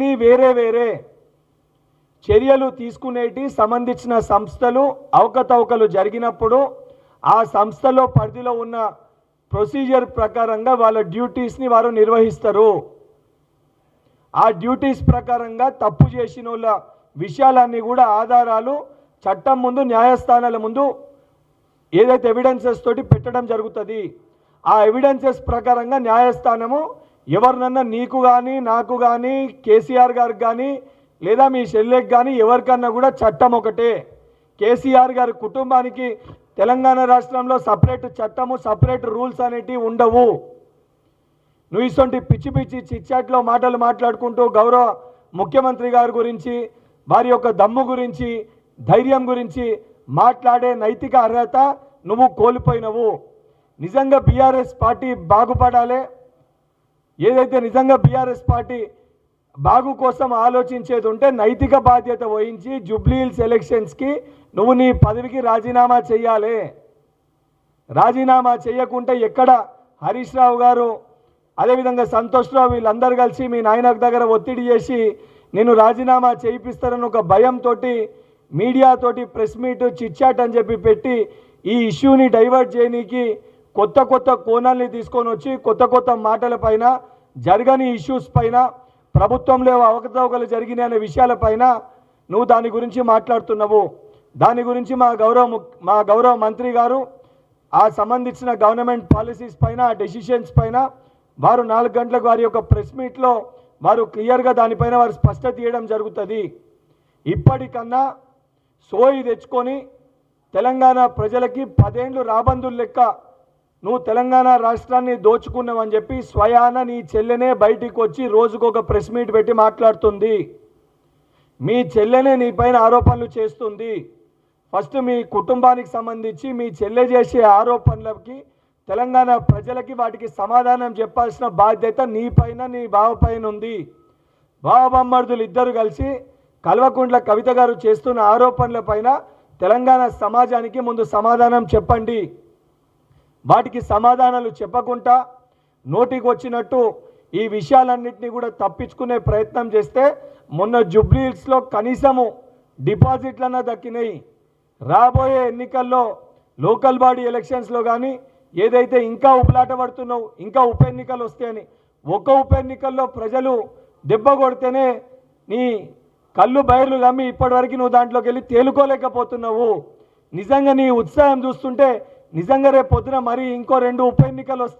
అన్నీ వేరే వేరే. చర్యలు తీసుకునేటి సంబంధించిన సంస్థలు అవకతవకలు జరిగినప్పుడు ఆ సంస్థలో పరిధిలో ఉన్న ప్రొసీజర్ ప్రకారంగా వాళ్ళ డ్యూటీస్ని వారు నిర్వహిస్తారు. ఆ డ్యూటీస్ ప్రకారంగా తప్పు చేసిన వాళ్ళ విషయాలన్నీ కూడా ఆధారాలు చట్టం ముందు న్యాయస్థానాల ముందు ఏదైతే ఎవిడెన్సెస్ తోటి పెట్టడం జరుగుతుంది. ఆ ఎవిడెన్సెస్ ప్రకారంగా న్యాయస్థానము ఎవరినన్నా నీకు కానీ నాకు కానీ కేసీఆర్ గారికి కానీ లేదా మీ చెల్లెకి కానీ ఎవరికన్నా కూడా చట్టం ఒకటే. కేసీఆర్ గారి కుటుంబానికి తెలంగాణ రాష్ట్రంలో సపరేట్ చట్టము సపరేట్ రూల్స్ అనేటివి ఉండవు. నువ్వు ఇటువంటి పిచ్చి పిచ్చి చిచ్చాట్లో మాటలు మాట్లాడుకుంటూ గౌరవ ముఖ్యమంత్రి గారి గురించి వారి యొక్క దమ్ము గురించి ధైర్యం గురించి మాట్లాడే నైతిక అర్హత నువ్వు కోల్పోయినవు. నిజంగా బీఆర్ఎస్ పార్టీ బాగుపడాలి ఏదైతే నిజంగా బీఆర్ఎస్ పార్టీ బాగు కోసం ఆలోచించేది ఉంటే నైతిక బాధ్యత వహించి జూబ్లీహిల్స్ ఎలక్షన్స్కి నువ్వు నీ పదవికి రాజీనామా చేయాలి రాజీనామా చేయకుంటే ఎక్కడ హరీష్ రావు గారు అదేవిధంగా సంతోష్ రావు వీళ్ళందరూ కలిసి మీ నాయన దగ్గర ఒత్తిడి చేసి నేను రాజీనామా చేయిపిస్తారని ఒక భయంతో మీడియాతోటి ప్రెస్ మీట్ చిచ్చాట్ అని చెప్పి పెట్టి ఈ ఇష్యూని డైవర్ట్ చేయనీకి కొత్త కొత్త కోణాల్ని తీసుకొని వచ్చి కొత్త కొత్త మాటల పైన జరగని ఇష్యూస్ పైన ప్రభుత్వంలో అవకతవకలు జరిగినాయి అనే విషయాలపైన నువ్వు దాని గురించి మాట్లాడుతున్నావు. దాని గురించి మా గౌరవ మా గౌరవ మంత్రి గారు ఆ సంబంధించిన గవర్నమెంట్ పాలసీస్ పైన డెసిషన్స్ పైన వారు నాలుగు గంటలకు వారి యొక్క ప్రెస్ మీట్లో వారు క్లియర్గా దానిపైన వారు స్పష్టత ఇవ్వడం జరుగుతుంది. ఇప్పటికన్నా సోయి తెచ్చుకొని తెలంగాణ ప్రజలకి పదేండ్లు రాబందులు లెక్క నువ్వు తెలంగాణ రాష్ట్రాన్ని దోచుకున్నావని చెప్పి స్వయాన నీ చెల్లెనే బయటికి వచ్చి రోజుకొక ప్రెస్ మీట్ పెట్టి మాట్లాడుతుంది. మీ చెల్లెనే నీ పైన ఆరోపణలు చేస్తుంది. ఫస్ట్ మీ కుటుంబానికి సంబంధించి మీ చెల్లె చేసే ఆరోపణలకి తెలంగాణ ప్రజలకి వాటికి సమాధానం చెప్పాల్సిన బాధ్యత నీ పైన నీ బావ పైన ఉంది. బావబమ్మర్దులు ఇద్దరు కలిసి కల్వకుంట్ల కవిత గారు చేస్తున్న ఆరోపణల పైన తెలంగాణ సమాజానికి ముందు సమాధానం చెప్పండి. వాటికి సమాధానాలు చెప్పకుండా నోటికి వచ్చినట్టు ఈ విషయాలన్నింటినీ కూడా తప్పించుకునే ప్రయత్నం చేస్తే మొన్న జుబ్లీహిల్స్లో కనీసము డిపాజిట్లన్నా దక్కినాయి. రాబోయే ఎన్నికల్లో లోకల్ బాడీ ఎలక్షన్స్లో కానీ ఏదైతే ఇంకా ఉపలాట పడుతున్నావు ఇంకా ఉప ఎన్నికలు వస్తాయని ఒక్క ఉప ఎన్నికల్లో ప్రజలు దెబ్బ కొడితేనే నీ కళ్ళు బయర్లు కమ్మి ఇప్పటివరకు నువ్వు దాంట్లోకి వెళ్ళి తేలుకోలేకపోతున్నావు. నిజంగా నీ ఉత్సాహం చూస్తుంటే నిజంగా రేపు పొద్దున మరి ఇంకో రెండు ఉప ఎన్నికలు వస్తే